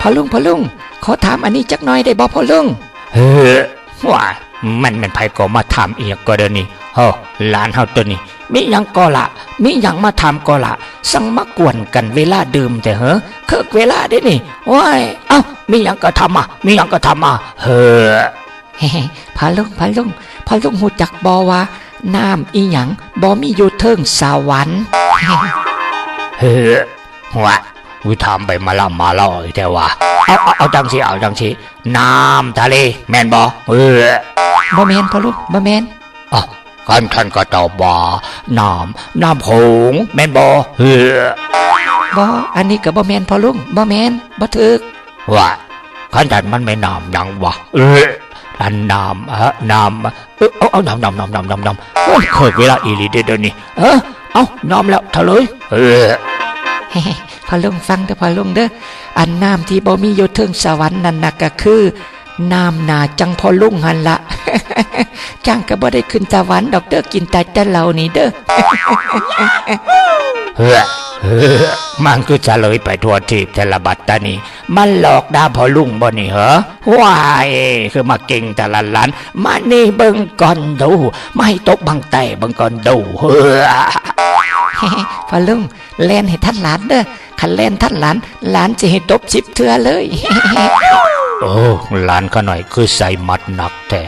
พ่อลุงพ่อลุงขอถามอันนี้จักหน่อยได้บ่พ่อลุงเฮ้อว่ามันเป็นไผก็มาถามอีกก็เดยวนี้เฮ้อหลานเฮาตัวนี้มีหยังก็ละมีหยังมาถามก็ละสั่งมากวนกันเวลาดื่มแต่เหรอเคิกเวลาได้นี่ว้ายเอ้ามีหยังก็ทำอะมีหยังก็ทำอะเฮ้อเฮ้พ่อลุงพ่อลุงพ่อลุงหูจักบ่ว่าน้ำอีหยังบ่มีอยู่เทิงสวรรค์เฮ้อวะ วิถามไปมาล่ำมาล่ออีกแต่ว่าเอาเอาเอาจังสิเอาจังสิน้ำทะเล แม่นบ่เออบ่แม่นพ่อลุงบ่แม่นอะกันท่านก็ตอบว่าน้ำน้ำโขงแม่นบ่เออบ่อันนี้ก็บ่แม่นพ่อลุงบ่แม่นบ่ถูกว่าขันท่านมันไม่น้ำหยังวะเอออันน้ำฮะน้ำเออเอาเอาน้ำน้ำน้ำน้ำน้ำน้ำโอ้ยเคยเวลาอีหลีเดยวเดี๋ยวนี้เออเอาน้ำแล้วเถอะเลยเออเฮ้ พอลุงฟังเด้อพอลุงเด้ออันน้ำที่บ่มีอยู่เทิงสวรรค์นั่นน่ะก็คือน้ำนาจังพอลุงหันละจังก็บ่ได้ขึ้นสวรรค์ดอกเด้อกินแต่แต่เหล้านี่เด้อเฮ้อเฮ้อมันก็จะเลยไปทัวทีบแต่ละบัดตานี้มันหลอกดาพอลุงบ่นี่เหรอว้ายคือมาเก่งแต่ละล้านมานี่เบิ่งก่อนดูไม่ตกบังแต่เบิ่งก่อนดูเฮ้อ พ่อลุงแล่นให้ท่านหลานเด้อขันแล่นท่านหลาน หลานจะให้ตบชิบเทื่อเลย โอ้หลานก็หน่อยคือใส่มัดหนักแต่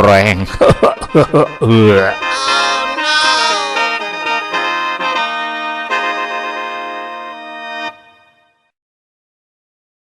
แรง เออ